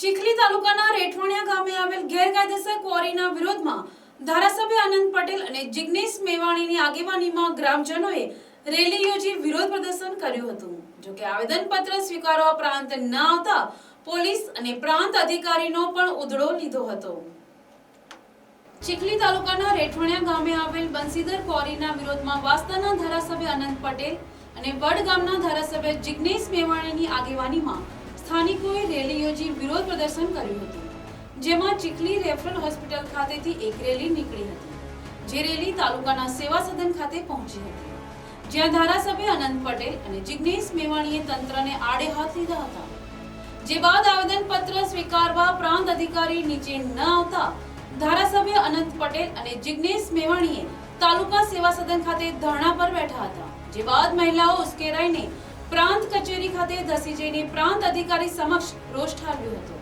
ચીખલી તાલુકાના રેઠવાણિયા ગામે આવેલ ગેરકાયદેસર ક્વોરીના વિરોધમાં ધારાસભ્ય આનંદ પટેલ અને જિગ્નેશ મેવાણીની આગેવાનીમાં ગ્રામજનોએ રેલી યોજી વિરોધ પ્રદર્શન કર્યું હતું. જોકે આવેદનપત્ર સ્વીકારવા પ્રાંત ન આવતા પોલીસ અને પ્રાંત અધિકારીનો પણ ઉધડો લીધો હતો. ચીખલી તાલુકાના રેઠવણિયા ગામે આવેલ બંસીધર ક્વોરીના વિરોધમાં વાસ્તાના ધારાસભ્ય અનંત પટેલ અને વડ ગામના ધારાસભ્ય જિગ્નેશ મેવાણીની આગેવાનીમાં સ્થાનિકોએ રેલી યોજી વિરોધ પ્રદર્શન કર્યું હતું, જેમાં ચીખલી રેફરલ હોસ્પિટલ ખાતેથી એક રેલી નીકળી હતી, જે રેલી તાલુકાના સેવા સદન ખાતે પહોંચી હતી. જ્યાં ધારાસભ્ય અનંત પટેલ અને જિગ્નેશ મેવાણીએ તંત્રને આડે હાથ લીધા હતા. જે બાદ આવેદનપત્ર સ્વીકારવા પ્રાંત અધિકારી નીચે ન આવતા, ધારાસભ્ય અનંત પટેલ અને જિગ્નેશ મેવાણીએ તાલુકા સેવા સદન ખાતે ધરણા પર બેઠા હતા, જે બાદ મહિલાઓ ઉશ્કેરાઈને પ્રાંત કચેરી ખાતે ધસી જઈને પ્રાંત અધિકારી સમક્ષ રોષ ઠાલવ્યો હતો.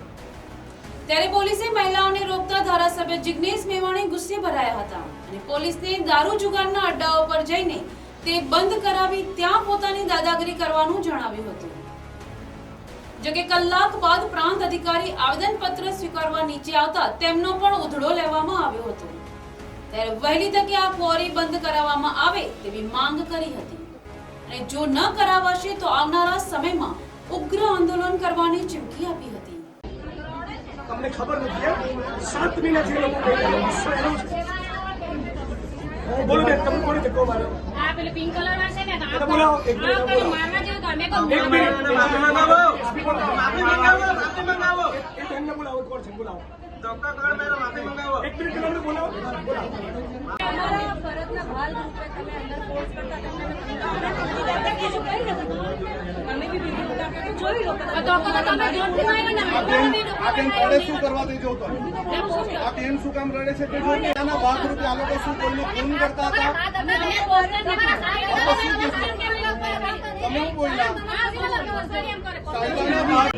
ત્યારે પોલીસે મહિલાઓને રોકતા ધારાસભ્ય જિગ્નેશ મેવાણી ગુસ્સે ભરાયા હતા અને પોલીસને દારૂ જુગારના અડ્ડાઓ પર જઈને તે બંધ કરાવી ત્યાં પોતાની દાદાગીરી કરવાનું જણાવ્યું હતું. જોકે કલાક બાદ પ્રાંત અધિકારી આવેદનપત્ર સ્વીકારવા નીચે આવતા તેમનો પણ ઉધડો લેવામાં આવ્યો હતો. ત્યારે વહેલી તકે આ ક્વોરી બંધ કરાવવામાં આવે તેવી માંગ કરી હતી. અને જો ન કરાવાશે તો આવનારા સમયમાં ઉગ્ર આંદોલન કરવાની ચીમકી આપી હતી. તમને ખબર નથી સાત મહિના જે લોકો. બોલો બેન તમે કોને ધક્કો માર્યો આ પેલું પિંક કલરમાં છે ને તો તો બોલાવો, એક મિનિટ બોલાવો. મારવા જેવું તો અમે એક મિનિટ માફી મંગાવો માફી મંગાવો માફી મંગાવો એ બોલાવો કોણ છે? બોલાવો. એક મિનિટ બોલાવો બોલાવો. શું કરવા દઈ જવું આ શું કામ રડે છે તે જો એના ભાગરૂપે આ લોકો શું કોઈનું ખૂન કરતા હતા તમે બોલ્યા ભાગ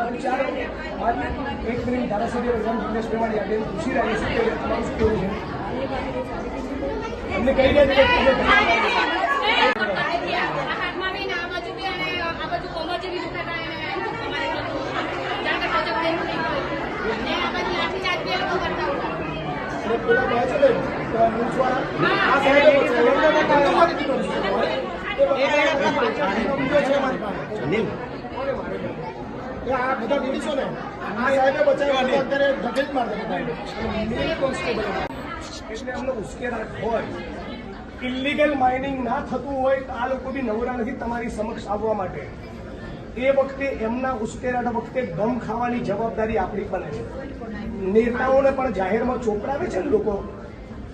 એક મિનિટ ધારાસભ્ય રઘુરામ જિગ્નેશ મેવાણી આગળ પૂછી રહ્યા છે કે તમારું શું કહેવું છે અમને કહી દે કે તમે આ સાહેબે છે. એ બીજો છે અમારી પાસે. કોણે માર્યો? એ આ બધા લેડીઝો ને આ સાહેબે બચાવ્યો અત્યારે ઢકેલ જ માર દે બધાને. અને મેલ કોન્સ્ટેબલ એટલે અમને ઉશ્કેરાટ હોય ઇલીગલ માઇનિંગ ના થતું હોય તો આ લોકો બી નવરા નથી તમારી સમક્ષ આવવા માટે. એ વખતે એમના ઉશ્કેરાટ વખતે ગમ ખાવાની જવાબદારી આપણી બને છે. નેતાઓને પણ જાહેરમાં ચોપડાવે છે ને લોકો.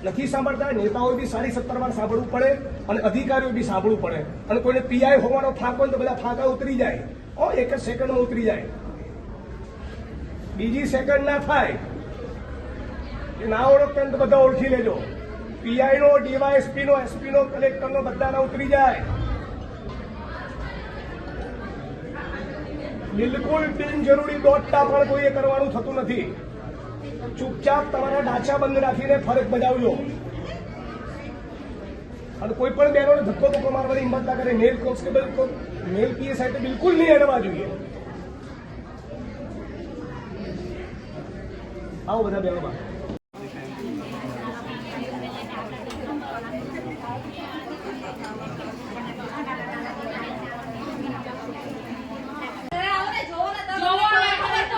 નથી સાંભળતા નેતાઓ બી સાડી સત્તર વાર સાંભળવું પડે અને અધિકારીઓ બી સાંભળવું પડે. અને કોઈને પીઆઈ હોવાનો ફાંક હોય ને તો બધા ફાંકા ઉતરી જાય. ઓ, એક જ સેકન્ડમાં ઉતરી જાય. બીજી સેકન્ડ ના થાય. એ ના ઓળખતા તો બધા ઓળખી લેજો. પીઆઈ નો ડીવાયએસપી નો એસપી નો કલેક્ટર નો બધાના ઉતરી જાય. બિલકુલ બિનજરૂરી દોડતા પણ કોઈએ કરવાનું થતું નથી. ચૂપચાપ તમારા ઢાંચા બંધ રાખીને ફરજ બજાવજો. અને કોઈ પણ બહેનોને ધક્કો ધક્કો મારવાની હિંમત ના કરે. મેલ કોન્સ્ટેબલ મેલ પીએસઆઈ તો બિલકુલ નહીં અડવા જોઈએ. આવો બધા બહેનોમાં જોવો ને ખબર તો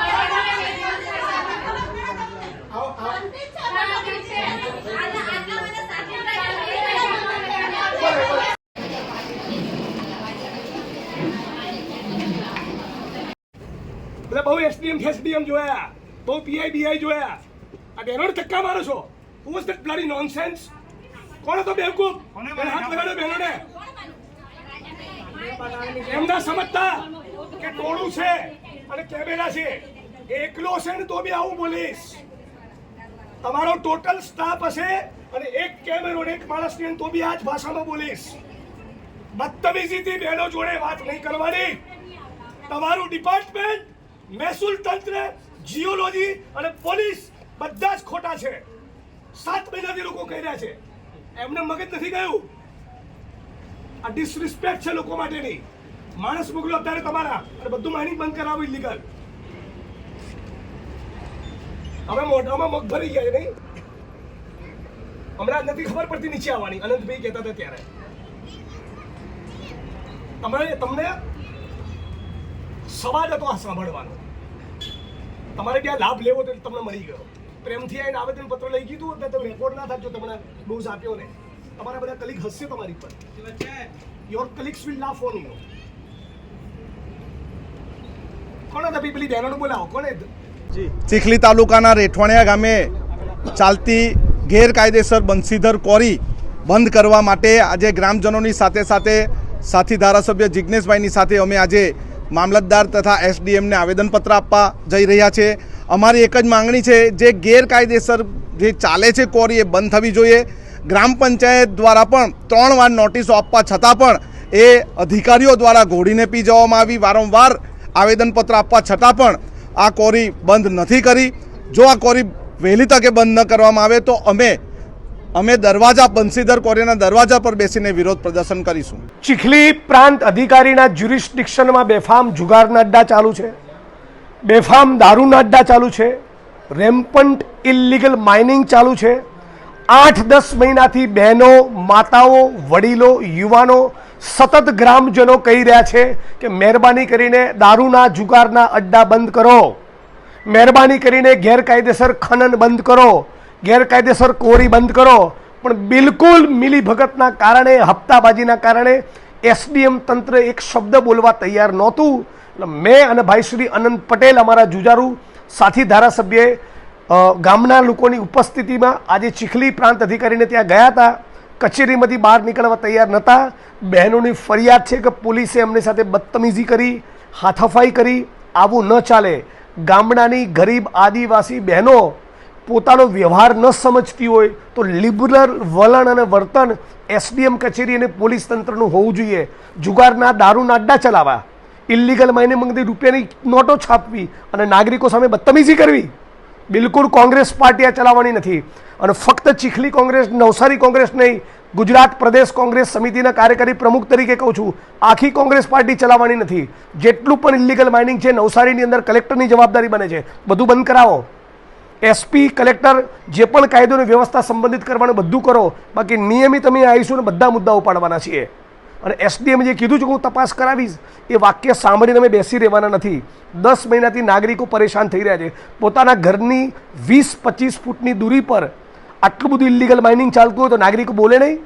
બધા બહુ એસડીએમ એસડીએમ જોયા બહુ પીઆઈ બીઆઈ જોયા. આ બહેનોને ધક્કા મારો છો. હું વસ્તુ બ્લડી નોનસેન્સ કોણ હતો બેવકૂફ? એને હાથ લગાડ્યો બહેનોને એમના સમજતા કે ટોળું છે અને કેમેરા છે. એકલો છે ને તો બી આવું બોલીશ. તમારો ટોટલ સ્ટાફ હશે અને એક કેમેરો એક માણસ ને તો બી આ જ ભાષામાં બોલીશ. બદતમીજીથી બહેનો જોડે વાત નહીં કરવાની. તમારું ડિપાર્ટમેન્ટ મહેસૂલ તંત્ર, જીઓલોજી અને પોલીસ બધા જ ખોટા છે. સાત મહિનાથી લોકો કહી રહ્યા છે. એમને મગજ નથી ગયું. આ ડિસરિસ્પેક્ટ છે લોકો માટેની. માણસ મોકલો અત્યારે તમારા અને બધું માઇનિંગ બંધ કરાવો ઇલીગલ હવે મોઢામાં મગ ભરી ગયા નહીં? હમણાં નથી ખબર પડતી નીચે આવવાની. અનંતભાઈ કહેતા હતા ત્યારે. તમારે તમને સવાલ હતો આ સાંભળવાનો. તમારે ત્યાં લાભ લેવો તો તમને મળી ગયો. પ્રેમથી આવીને આવેદન પત્ર લઈ કીધું એટલે તમે રેકોર્ડ ના થાજો તમને ડોઝ આપ્યો ને. તમારા બધા કલિક હસશે તમારી પર. Your cliques will laugh on you કોણ હતા પેલી બહેનોને બોલાવો કોને ચીખલી તાલુકાના રેઠવાણિયા ગામે ચાલતી ગેરકાયદેસર બંસીધર કોરી બંધ કરવા માટે આજે ગ્રામજનોની સાથે સાથે સાથી ધારાસભ્ય જિજ્ઞેશભાઈની સાથે અમે આજે મામલતદાર તથા એસડીએમને આવેદનપત્ર આપવા જઈ રહ્યા છે. અમારી એક જ માંગણી છે, જે ગેરકાયદેસર જે ચાલે છે કોરી એ બંધ થવી જોઈએ. ગ્રામ પંચાયત દ્વારા પણ ત્રણ વાર નોટિસો આપવા છતાં પણ એ અધિકારીઓ દ્વારા ઘોડીને પી જવામાં આવી. વારંવાર આવેદનપત્ર આપવા છતાં પણ આ કોરી બંધ નથી કરી. જો આ કોરી વહેલી તકે બંધ ન કરવામાં આવે તો અમે અમે દરવાજા, બંસીધર કોરીના દરવાજા પર બેસીને વિરોધ પ્રદર્શન કરીશું. ચીખલી પ્રાંત અધિકારીના જ્યુરિસ્ડિક્શનમાં બેફામ જુગારના અડ્ડા ચાલુ છે. બેફામ દારૂના અડ્ડા ચાલુ છે. રેમ્પન્ટ ઇલિગલ માઇનિંગ ચાલુ છે. આઠ દસ મહિનાથી બહેનો, માતાઓ, વડીલો, યુવાનો, સતત ગ્રામજનો કહી રહ્યા છે કે મહેરબાની કરીને દારૂના, જુગારના અડ્ડા બંધ કરો. મહેરબાની કરીને ગેરકાયદેસર ખનન બંધ કરો. ગેરકાયદેસર કોરી બંધ કરો. પણ બિલકુલ મિલીભગતના કારણે, હપ્તાબાજીના કારણે એસડીએમ તંત્ર એક શબ્દ બોલવા તૈયાર નહોતું. એટલે મેં અને ભાઈ શ્રી અનંત પટેલ અમારા જુજારુ સાથી ધારાસભ્યએ ગામના લોકોની ઉપસ્થિતિમાં આજે ચીખલી પ્રાંત અધિકારીને ત્યાં ગયા હતા. કચેરીમાંથી બહાર નીકળવા તૈયાર નહોતા. બહેનોની ફરિયાદ છે કે પોલીસે એમની સાથે બદતમીઝી કરી, હાથાફાઈ કરી. આવું ન ચાલે. ગામડાની ગરીબ આદિવાસી બહેનો પોતાનો વ્યવહાર ન સમજતી હોય તો લિબરલ વલણ અને વર્તન એસડીએમ કચેરી અને પોલીસ તંત્રનું હોવું જોઈએ. જુગારના દારૂના અડ્ડા ચલાવવા. ઇલિગલ મહિને મંગતી રૂપિયાની નોટો છાપવી અને નાગરિકો સામે બદતમીઝી કરવી. બિલકુલ કોંગ્રેસ પાર્ટી આ ચલાવવાની નથી. અને ફક્ત ચીખલી કોંગ્રેસ, નવસારી કોંગ્રેસ નહીં, ગુજરાત પ્રદેશ કોંગ્રેસ સમિતિના કાર્યકારી પ્રમુખ તરીકે કહું છું, આખી કોંગ્રેસ પાર્ટી ચલાવવાની નથી. જેટલું પણ ઇલ્લીગલ માઇનિંગ છે, નવસારીની અંદર કલેક્ટરની જવાબદારી બને છે. બધું બંધ કરાવો. એસપી, કલેક્ટર જે પણ કાયદોની વ્યવસ્થા સંબંધિત કરવાનું બધું કરો, બાકી નિયમિત અમે આવીશું અને બધા મુદ્દાઓ પાડવાના છીએ. અને એસડીએમ જે કીધું છે હું તપાસ કરાવીશ, એ વાક્ય સાંભળીને અમે બેસી રહેવાના નથી. દસ મહિનાથી નાગરિકો પરેશાન થઈ રહ્યા છે. પોતાના ઘરની વીસ, પચીસ ફૂટની દૂરી પર આટલું બધું ઇલીગલ માઇનિંગ ચાલતું હોય તો નાગરિકો બોલે નહીં?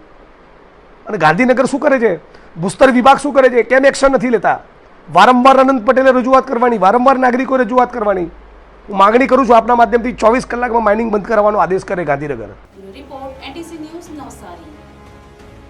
અને ગાંધીનગર શું કરે છે? ભૂસ્તર વિભાગ શું કરે છે? કેમ એક્શન નથી લેતા? વારંવાર અનંત પટેલે રજૂઆત કરવાની, વારંવાર નાગરિકો રજૂઆત કરવાની. હું માગણી કરું છું આપના માધ્યમથી ચોવીસ કલાકમાં માઇનિંગ બંધ કરવાનો આદેશ કરે ગાંધીનગર. રિપોર્ટ